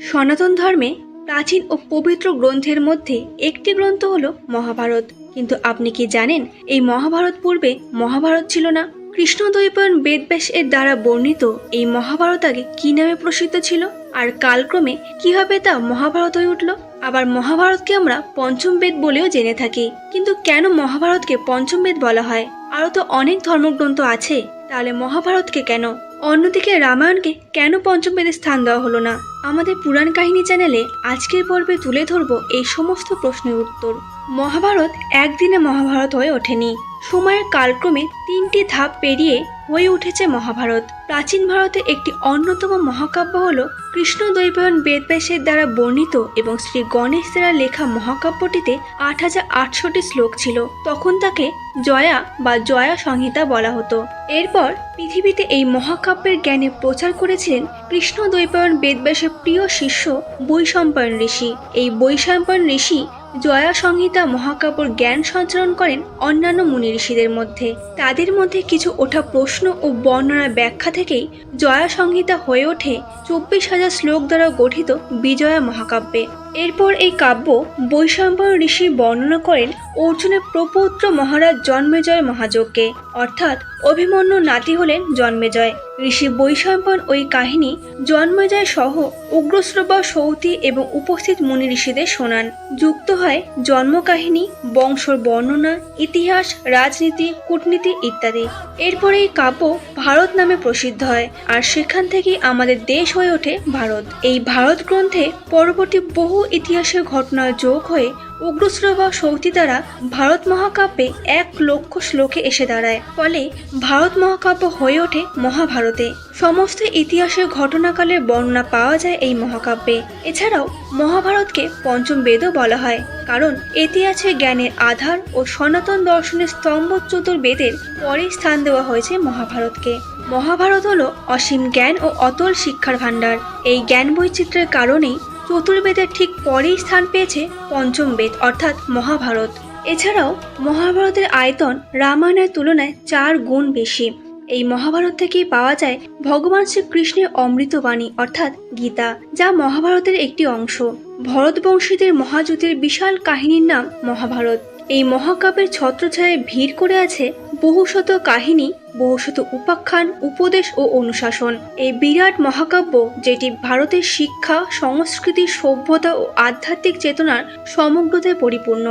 সনাতন ধর্মে প্রাচীন ও পবিত্র গ্রন্থের মধ্যে একটি গ্রন্থ হলো মহাভারত। কিন্তু আপনি কি জানেন এই মহাভারত পূর্বে মহাভারত ছিল না? কৃষ্ণদ্বৈপায়ন বেদব্যাস এর দ্বারা বর্ণিত এই মহাভারত আগে কি নামে প্রসিদ্ধ ছিল? আর কালক্রমে কীভাবে তা মহাভারত হয়ে উঠল? আবার মহাভারতকে আমরা পঞ্চম বেদ বলেও জেনে থাকি। কিন্তু কেন মহাভারতকে পঞ্চম বেদ বলা হয়? আরও তো অনেক ধর্মগ্রন্থ আছে। তাহলে মহাভারতকে কেন? অন্যদিকে রামায়ণকে কেন পঞ্চম বেদে স্থান দেওয়া হলো না? আমাদের পুরাণ কাহিনী চ্যানেলে আজকের পর্বে তুলে ধরব এই সমস্ত প্রশ্নের উত্তর। মহাভারত একদিনে মহাভারত হয়ে ওঠেনি। সময়ের কালক্রমে তিনটি ধাপ পেরিয়ে হয়ে উঠেছে মহাভারত। প্রাচীন ভারতের একটি অন্যতম মহাকাব্য হল কৃষ্ণ দ্বৈপায়ন বেদব্যাসের দ্বারা বর্ণিত এবং শ্রী গণেশ দ্বারা লেখা মহাকাব্যটিতে আট হাজার আটশোটি শ্লোক ছিল। তখন তাকে জয়া বা জয়া সংহিতা বলা হতো। এরপর পৃথিবীতে এই মহাকাব্যের জ্ঞানে প্রচার করেছিলেন কৃষ্ণ দ্বৈপায়ন বেদব্যাসের প্রিয় শিষ্য বৈশম্পায়ন ঋষি। এই বৈশম্পায়ন ঋষি জয়া সংহিতা মহাকাব্যর জ্ঞান সঞ্চালন করেন অন্যান্য মুনি ঋষিদের মধ্যে। তাদের মধ্যে কিছু ওঠা প্রশ্ন ও বর্ণনার ব্যাখ্যা থেকেই জয়া সংহিতা হয়ে ওঠে চব্বিশ হাজার শ্লোক দ্বারা গঠিত বিজয়া মহাকাব্যে। এরপর এই কাব্য বৈশম্পায়ন ঋষি বর্ণনা করেন অর্জুনের প্রপৌত্র মহারাজ জন্মেজয় মহাযজ্ঞে। অর্থাৎ অভিমন্যু নাতি হলেন জন্মেজয় ঋষি বৈশম্পায়ন ওই কাহিনী জন্মেজয় সহ উগ্রশ্রবা, সৌতি এবং উপস্থিত মুনি ঋষিদের শোনান। যুক্ত হয় জন্মকাহিনী, বংশর বর্ণনা, ইতিহাস, রাজনীতি, কূটনীতি ইত্যাদি। এরপরে এই কাব্য ভারত নামে প্রসিদ্ধ হয় আর সেখান থেকেই আমাদের দেশ হয়ে ওঠে ভারত। এই ভারত গ্রন্থে পরবর্তী বহু ইতিহাসের ঘটনা যোগ হয়ে উগ্রশ্রবা সৌতি দ্বারা ভারত মহাকাব্যে এক লক্ষ শ্লোকে এসে দাঁড়ায়। ফলে ভারত মহাকাব্য হয়ে ওঠে মহাভারতে। সমস্ত ইতিহাসের ঘটনাকালের বর্ণনা পাওয়া যায় এই মহাকাব্যে। এছাড়াও মহাভারতকে পঞ্চম বেদও বলা হয়। কারণ এতে আছে জ্ঞানের আধার ও সনাতন দর্শনের স্তম্ভ চতুর্বেদের পরে স্থান দেওয়া হয়েছে মহাভারতকে। মহাভারত হলো অসীম জ্ঞান ও অতল শিক্ষার ভাণ্ডার। এই জ্ঞান বৈচিত্র্যের কারণেই চতুর্বেদের ঠিক পরেই স্থান পেয়েছে পঞ্চম বেদ, অর্থাৎ মহাভারত। এছাড়াও মহাভারতের আয়তন রামায়ণের তুলনায় চার গুণ বেশি। এই মহাভারত থেকেই পাওয়া যায় ভগবান শ্রীকৃষ্ণের অমৃতবাণী অর্থাৎ গীতা, যা মহাভারতের একটি অংশ। ভরতবংশীদের মহাযুতের বিশাল কাহিনীর নাম মহাভারত। এই মহাকাব্যের ছত্রছায়ায় ভিড় করে আছে বহুশত কাহিনী, বহুশত উপাখ্যান, উপদেশ ও অনুশাসন। এই বিরাট মহাকাব্য, যেটি ভারতের শিক্ষা, সংস্কৃতি, সভ্যতা ও আধ্যাত্মিক চেতনার সমগ্রতায় পরিপূর্ণ।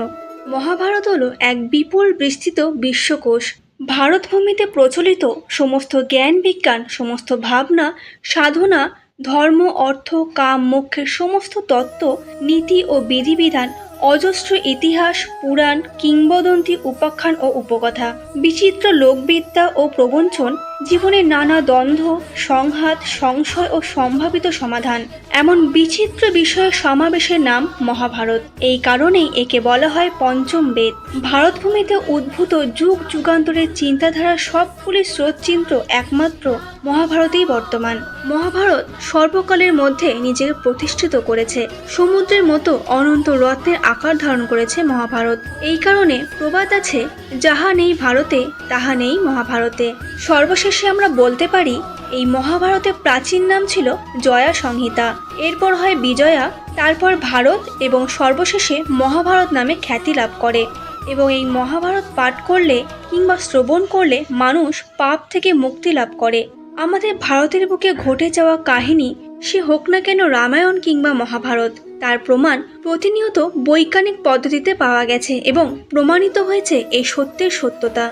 মহাভারত হলো এক বিপুল বিস্তৃত বিশ্বকোষ। ভারতভূমিতে প্রচলিত সমস্ত জ্ঞান বিজ্ঞান, সমস্ত ভাবনা, সাধনা, ধর্ম, অর্থ, কাম, মোক্ষের সমস্ত তত্ত্ব, নীতি ও বিধিবিধান অজস্র ইতিহাস পুরাণ কিংবদন্তি উপাখ্যান ও উপকথা বিচিত্র লোকবিদ্যা ও প্রবঞ্চন জীবনের নানা দ্বন্দ্ব, সংঘাত, সংশয় ও সম্ভাবিত সমাধান, এমন বিচিত্র বিষয়ের সমাবেশের নাম মহাভারত। এই কারণেই একে বলা হয় পঞ্চম বেদ। ভারতভূমিতে উদ্ভূত যুগ যুগান্তরের চিন্তাধারা সবগুলি স্রোতচিন্ত্র একমাত্র মহাভারতেই বর্তমান। মহাভারত সর্বকালের মধ্যে নিজেকে প্রতিষ্ঠিত করেছে। সমুদ্রের মতো অনন্ত রত্নের আকার ধারণ করেছে মহাভারত। এই কারণে প্রবাদ আছে, যাহা নেই ভারতে, তাহা নেই মহাভারতে। সর্বশেষে আমরা বলতে পারি, এই মহাভারতের প্রাচীন নাম ছিল জয়া সংহিতা। এরপর হয় বিজয়া, তারপর ভারত এবং সর্বশেষে মহাভারত নামে খ্যাতি লাভ করে। এবং এই মহাভারত পাঠ করলে কিংবা শ্রবণ করলে মানুষ পাপ থেকে মুক্তি লাভ করে। আমাদের ভারতের বুকে ঘটে যাওয়া কাহিনী, সে হোক না কেন রামায়ণ কিংবা মহাভারত, তার প্রমাণ প্রতিনিয়ত বৈজ্ঞানিক পদ্ধতিতে পাওয়া গেছে এবং প্রমাণিত হয়েছে এই সত্যের সত্যতা।